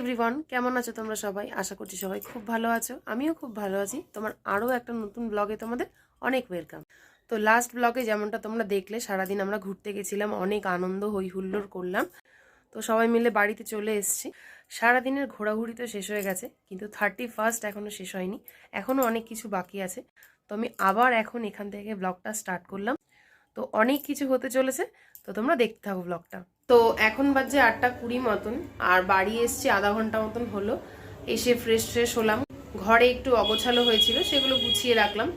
Everyone কেমন আছো তোমরা সবাই? আশা করছি সবাই খুব ভালো আছো। আমিও খুব ভালো আছি। তোমার আরও একটা নতুন ব্লগে তোমাদের অনেক ওয়েলকাম তো লাস্ট ব্লগে যেমনটা তোমরা দেখলে, সারাদিন আমরা ঘুরতে গেছিলাম, অনেক আনন্দ হই হুল্লোড় করলাম। তো সবাই মিলে বাড়িতে চলে এসেছি। সারাদিনের ঘোরাঘুরি তো শেষ হয়ে গেছে, কিন্তু থার্টি ফার্স্ট এখনও শেষ হয়নি। এখনও অনেক কিছু বাকি আছে। তো আমি আবার এখন এখান থেকে ব্লগটা স্টার্ট করলাম। তো অনেক কিছু হতে চলেছে, তো তোমরা দেখতে থাকো ব্লগটা তো এখন বাজে আটটা কুড়ি মতন, আর বাড়ি এসছি আধা ঘণ্টা মতন হলো, এসে ফ্রেশ ফ্রেশ হলাম। ঘরে একটু অগোছালো হয়েছিল, সেগুলো গুছিয়ে রাখলাম।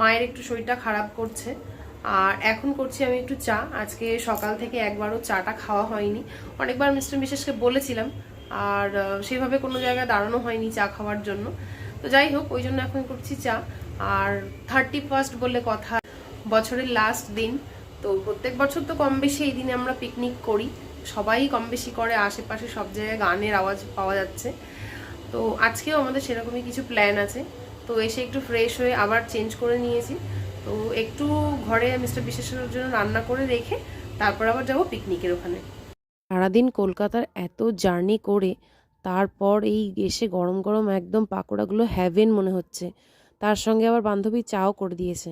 মায়ের একটু শরীরটা খারাপ করছে, আর এখন করছি আমি একটু চা। আজকে সকাল থেকে একবারও চাটা খাওয়া হয়নি। অনেকবার মিস্টার বিশেষকে বলেছিলাম, আর সেভাবে কোনো জায়গায় দাঁড়ানো হয়নি চা খাওয়ার জন্য। তো যাই হোক, ওই জন্য এখন করছি চা। আর থার্টি ফার্স্ট বলে কথা বছরের লাস্ট দিন। তো প্রত্যেক বছর তো কম বেশি এই দিনে আমরা পিকনিক করি। সবাই কম বেশি করে, আশেপাশে সব জায়গায় গানের আওয়াজ পাওয়া যাচ্ছে। তো আজকেও আমাদের সেরকমই কিছু প্ল্যান আছে। তো এসে একটু ফ্রেশ হয়ে আবার চেঞ্জ করে নিয়েছি। তো একটু ঘরে মিস্টার বিশেষের জন্য রান্না করে রেখে তারপর আবার যাব পিকনিকের ওখানে। সারাদিন কলকাতার এত জার্নি করে, তারপর এই এসে গরম গরম একদম পাকোড়াগুলো হ্যাভেন মনে হচ্ছে। তার সঙ্গে আবার বান্ধবী চাও করে দিয়েছে।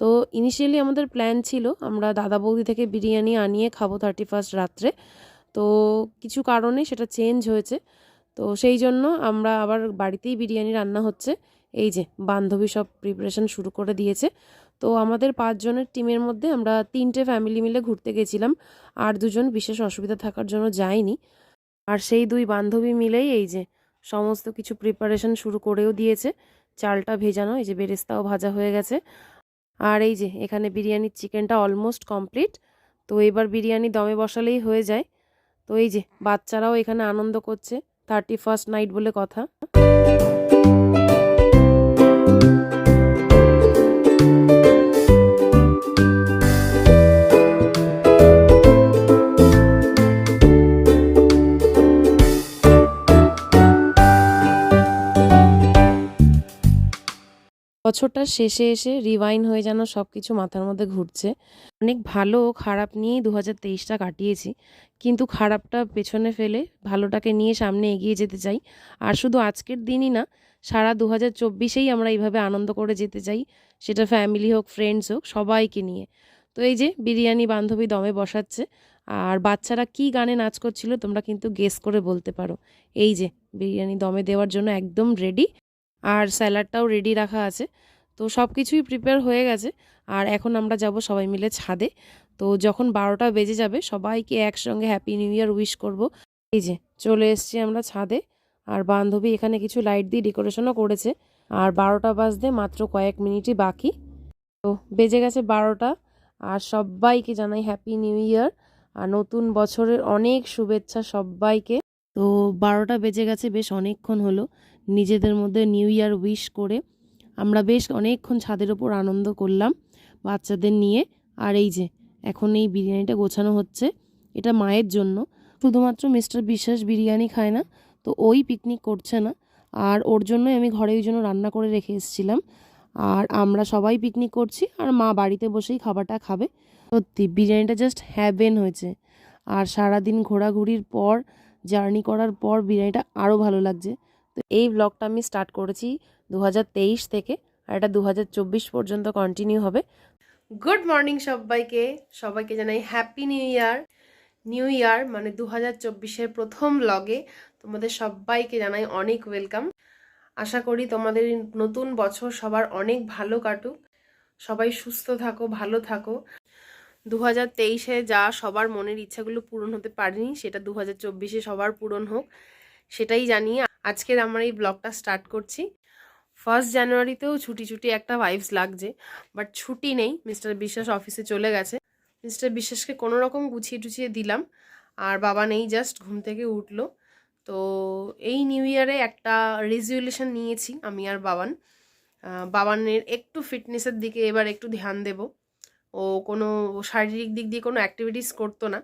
তো ইনিশিয়ালি আমাদের প্ল্যান ছিল, আমরা দাদা বৌদি থেকে বিরিয়ানি আনিয়ে খাব থার্টি ফার্স্ট রাত্রে। তো কিছু কারণে সেটা চেঞ্জ হয়েছে। তো সেই জন্য আমরা আবার বাড়িতেই বিরিয়ানি রান্না হচ্ছে। এই যে, বান্ধবী সব প্রিপারেশন শুরু করে দিয়েছে। তো আমাদের পাঁচজনের টিমের মধ্যে আমরা তিনটে ফ্যামিলি মিলে ঘুরতে গেছিলাম। আর দুজন বিশেষ অসুবিধা থাকার জন্য যায়নি। আর সেই দুই বান্ধবী মিলেই এই যে, সমস্ত কিছু প্রিপারেশন শুরু করেও দিয়েছে। চালটা ভেজানো, এই যে বেরেস্তাও ভাজা হয়ে গেছে। আর এই যে, এখানে বিরিয়ানির চিকেনটা অলমোস্ট কমপ্লিট তো এবার বিরিয়ানি দমে বসালেই হয়ে যায়। তো এই যে, বাচ্চারাও এখানে আনন্দ করছে। থার্টি ফার্স্ট নাইট বলে কথা। বছরটার শেষে এসে রিভাইন হয়ে যেন সব কিছু মাথার মধ্যে ঘুরছে। অনেক ভালো খারাপ নিয়েই দু হাজার তেইশটা কাটিয়েছি। কিন্তু খারাপটা পেছনে ফেলে ভালোটাকে নিয়ে সামনে এগিয়ে যেতে চাই। আর শুধু আজকের দিনই না, সারা দু হাজার চব্বিশেই আমরা এইভাবে আনন্দ করে যেতে চাই, সেটা ফ্যামিলি হোক ফ্রেন্ডস হোক, সবাইকে নিয়ে। তো এই যে বিরিয়ানি বান্ধবী দমে বসাচ্ছে, আর বাচ্চারা কি গানে নাচ করছিল তোমরা কিন্তু গেস করে বলতে পারো। এই যে বিরিয়ানি দমে দেওয়ার জন্য একদম রেডি আর স্যালাডটাও রেডি রাখা আছে। তো সব কিছুই প্রিপেয়ার হয়ে গেছে। আর এখন আমরা যাব সবাই মিলে ছাদে। তো যখন বারোটা বেজে যাবে, সবাইকে একসঙ্গে হ্যাপি নিউ ইয়ার উইশ করব। এই যে, চলে এসছি আমরা ছাদে। আর বান্ধবী এখানে কিছু লাইট দিয়ে ডেকোরেশনও করেছে। আর বারোটা বাজতে মাত্র কয়েক মিনিটই বাকি। তো বেজে গেছে বারোটা। আর সবাইকে জানাই হ্যাপি নিউ ইয়ার আর নতুন বছরের অনেক শুভেচ্ছা সবাইকে। তো বারোটা বেজে গেছে, বেশ অনেকক্ষণ হলো। নিজেদের মধ্যে নিউ ইয়ার উইশ করে আমরা বেশ অনেকক্ষণ ছাদের ওপর আনন্দ করলাম বাচ্চাদের নিয়ে। আর এই যে, এখন এই বিরিয়ানিটা গোছানো হচ্ছে, এটা মায়ের জন্য। শুধুমাত্র মিস্টার বিশ্বাস বিরিয়ানি খায় না, তো ওই পিকনিক করছে না। আর ওর জন্যই আমি ঘরে ওই জন্য রান্না করে রেখে এসেছিলাম। আর আমরা সবাই পিকনিক করছি আর মা বাড়িতে বসেই খাবারটা খাবে। সত্যি, বিরিয়ানিটা জাস্ট হ্যাভেন হয়েছে। আর সারাদিন ঘোরাঘুরির পর জার্নি করার পর বিরিয়ানিটা আরও ভালো লাগছে। তো এই ব্লগটা আমি স্টার্ট করেছি দু হাজার তেইশ থেকে আর এটা দু হাজার চব্বিশ পর্যন্ত কন্টিনিউ হবে। গুড মর্নিং সবাইকে। সবাইকে জানাই happy new year new year মানে দু হাজার প্রথম ব্লগে তোমাদের সবাইকে জানাই অনেক ওয়েলকাম আশা করি তোমাদের নতুন বছর সবার অনেক ভালো কাটুক। সবাই সুস্থ থাকো, ভালো থাকো। দু হাজার যা সবার মনের ইচ্ছাগুলো পূরণ হতে পারেনি, সেটা দু হাজার সবার পূরণ হোক। সেটাই জানিয়ে আজকের আমার এই ব্লগটা স্টার্ট করছি। ফার্স্ট জানুয়ারিতেও ছুটি ছুটি একটা ভাইবস লাগছে বাট ছুটি নেই। মিস্টার বিশ্বাস অফিসে চলে গেছে। মিস্টার বিশ্বাসকে কোনো রকম গুছিয়ে টুছিয়ে দিলাম, আর বাবা নেই জাস্ট ঘুম থেকে উঠল। তো এই নিউ ইয়ারে একটা রেজুলেশন নিয়েছি আমি আর বাবান। বাবানের একটু ফিটনেসের দিকে এবার একটু ধ্যান দেব। ও কোনো শারীরিক দিক দিয়ে কোনো অ্যাক্টিভিটিস করতো না।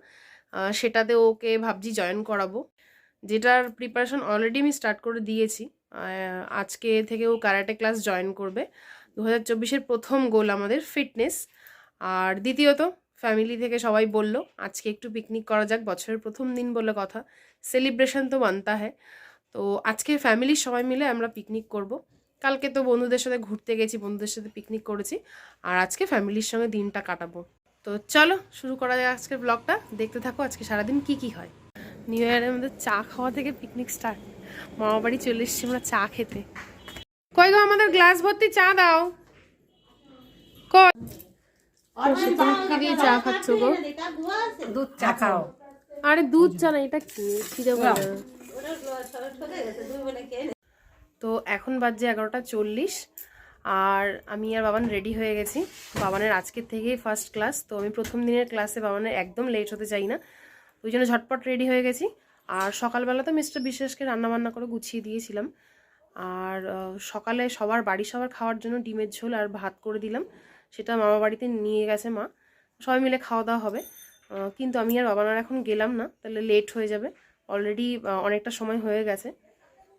সেটাতে ওকে ভাবছি জয়েন করাবো। যেটার প্রিপারেশন অলরেডি আমি স্টার্ট করে দিয়েছি। আজকে থেকে ও ক্যারাটে ক্লাস জয়েন করবে। দু হাজার প্রথম গোল আমাদের ফিটনেস আর দ্বিতীয়ত ফ্যামিলি থেকে সবাই বলল, আজকে একটু পিকনিক করা যাক, বছরের প্রথম দিন বলে কথা। সেলিব্রেশন তো বানতা হ্যাঁ তো আজকে ফ্যামিলির সবাই মিলে আমরা পিকনিক করব। কালকে তো বন্ধুদের সাথে ঘুরতে গেছি, বন্ধুদের সাথে পিকনিক করেছি। আর আজকে ফ্যামিলির সঙ্গে দিনটা কাটাবো। তো চলো, শুরু করা যায় আজকের ব্লগটা দেখতে থাকো আজকে সারাদিন কি কি হয়। নিউ ইয়ারের মধ্যে চা খাওয়া থেকে পিকনিক স্টার্ট মামা বাড়ি চলে এসেছি আমরা চা খেতে। কই গো আমাদের গ্লাস ভর্তি চা দাও। কই? চা খাচ্ছ গো? দুধ চা খাও। আরে দুধ চা না এটা কি? খিদে তো এখন বাজছে এগারোটা চল্লিশ আর আমি আর বাবান রেডি হয়ে গেছি। বাবানের আজকের থেকেই ফার্স্ট ক্লাস তো আমি প্রথম দিনের ক্লাসে বাবানের একদম লেট হতে চাই না। ওই জন্য ঝটপট রেডি হয়ে গেছি। আর সকালবেলা তো মিস্টার বিশ্বাসকে রান্নাবান্না করে গুছিয়ে দিয়েছিলাম। আর সকালে সবার বাড়ি সবার খাওয়ার জন্য ডিমের ঝোল আর ভাত করে দিলাম। সেটা মামা বাড়িতে নিয়ে গেছে মা। সবাই মিলে খাওয়া দাওয়া হবে। কিন্তু আমি আর বাবানার এখন গেলাম না, তাহলে লেট হয়ে যাবে। অলরেডি অনেকটা সময় হয়ে গেছে।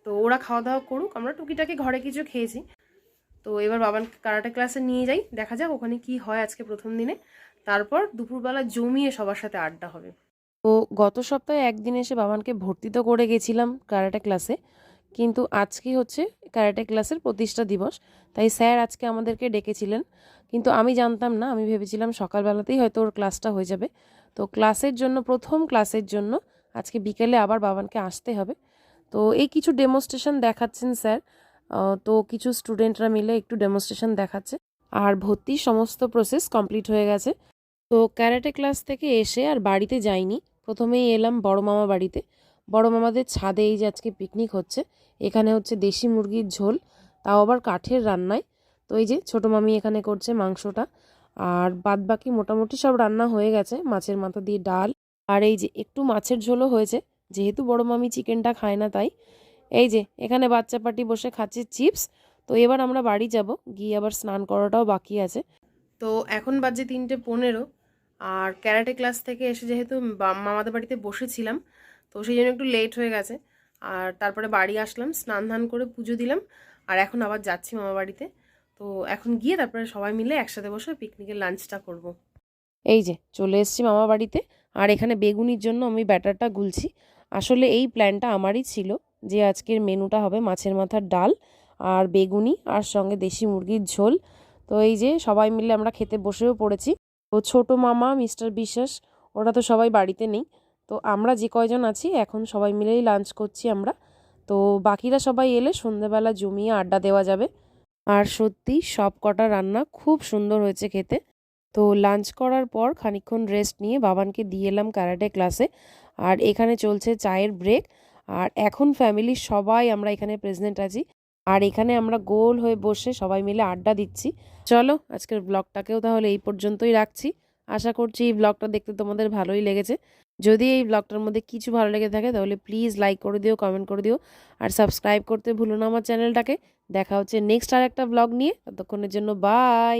তো ওরা খাওয়া দাওয়া করুক, আমরা টুকিটাকি ঘরে কিছু খেয়েছি। তো এবার বাবান কারাটে ক্লাসে নিয়ে যাই, দেখা যাক ওখানে কি হয় আজকে প্রথম দিনে। তারপর দুপুরবেলা জমিয়ে সবার সাথে আড্ডা হবে। তো গত সপ্তাহে একদিন এসে বাবানকে ভর্তি তো করে গেছিলাম কারাটে ক্লাসে, কিন্তু আজকে হচ্ছে ক্যারাটে ক্লাসের প্রতিষ্ঠা দিবস, তাই স্যার আজকে আমাদেরকে ডেকেছিলেন। কিন্তু আমি জানতাম না, আমি ভেবেছিলাম সকালবেলাতেই হয়তো ওর ক্লাসটা হয়ে যাবে। তো ক্লাসের জন্য, প্রথম ক্লাসের জন্য আজকে বিকেলে আবার বাবানকে আসতে হবে। তো এই কিছু ডেমোস্ট্রেশন দেখাচ্ছেন স্যার। তো কিছু স্টুডেন্টরা মিলে একটু ডেমোস্ট্রেশন দেখাচ্ছে। আর ভর্তির সমস্ত প্রসেস কমপ্লিট হয়ে গেছে। তো ক্যারাটে ক্লাস থেকে এসে আর বাড়িতে যাইনি। প্রথমেই এলাম বড় মামা বাড়িতে। বড় মামাদের ছাদে এই যে আজকে পিকনিক হচ্ছে, এখানে হচ্ছে দেশি মুরগির ঝোল, তাও আবার কাঠের রান্নায়। তো এই যে ছোটো মামি এখানে করছে মাংসটা, আর বাদ বাকি মোটামুটি সব রান্না হয়ে গেছে, মাছের মাথা দিয়ে ডাল। আর এই যে একটু মাছের ঝোলও হয়েছে, যেহেতু বড় মামি চিকেনটা খায় না তাই। এই যে এখানে বাচ্চা পাটি বসে খাচ্ছে চিপস, তো এবার আমরা বাড়ি যাব, গিয়ে আবার স্নান করাটাও বাকি আছে। তো এখন বাজে তিনটে পনেরো আর ক্যারাটে ক্লাস থেকে এসে যেহেতু মামাদের বাড়িতে বসেছিলাম, তো সেই জন্য একটু লেট হয়ে গেছে। আর তারপরে বাড়ি আসলাম, স্নান ধান করে পুজো দিলাম, আর এখন আবার যাচ্ছি মামা বাড়িতে। তো এখন গিয়ে তারপরে সবাই মিলে একসাথে বসে পিকনিকের লাঞ্চটা করব। এই যে, চলে এসেছি মামা বাড়িতে, আর এখানে বেগুনির জন্য আমি ব্যাটারটা গুলছি। আসলে এই প্ল্যানটা আমারই ছিল যে আজকের মেনুটা হবে মাছের মাথার ডাল আর বেগুনি, আর সঙ্গে দেশি মুরগির ঝোল। তো এই যে সবাই মিলে আমরা খেতে বসেও পড়েছি। তো ছোটো মামা, মিস্টার বিশ্বাস, ওরা তো সবাই বাড়িতে নেই। তো আমরা যে কয়জন আছি, এখন সবাই মিলেই লাঞ্চ করছি আমরা। তো বাকিরা সবাই এলে সন্ধ্যেবেলা জমিয়ে আড্ডা দেওয়া যাবে। আর সত্যি সব কটা রান্না খুব সুন্দর হয়েছে খেতে। তো লাঞ্চ করার পর খানিকক্ষণ রেস্ট নিয়ে বাবানকে দিয়ে এলাম ক্যারাটে ক্লাসে। আর এখানে চলছে চায়ের ব্রেক। আর এখন ফ্যামিলির সবাই আমরা এখানে প্রেজেন্ট আছি। আর এখানে আমরা গোল হয়ে বসে সবাই মিলে আড্ডা দিচ্ছি। চলো, আজকের ব্লগটাকেও তাহলে এই পর্যন্তই রাখছি। আশা করছি এই ব্লগটা দেখতে তোমাদের ভালোই লেগেছে। যদি এই ব্লগটার মধ্যে কিছু ভালো লেগে থাকে, তাহলে প্লিজ লাইক করে দিও কমেন্ট করে দিও। আর সাবস্ক্রাইব করতে ভুলো না আমার চ্যানেলটাকে দেখা হচ্ছে নেক্সট আর একটা ব্লগ নিয়ে। ততক্ষণের জন্য বাই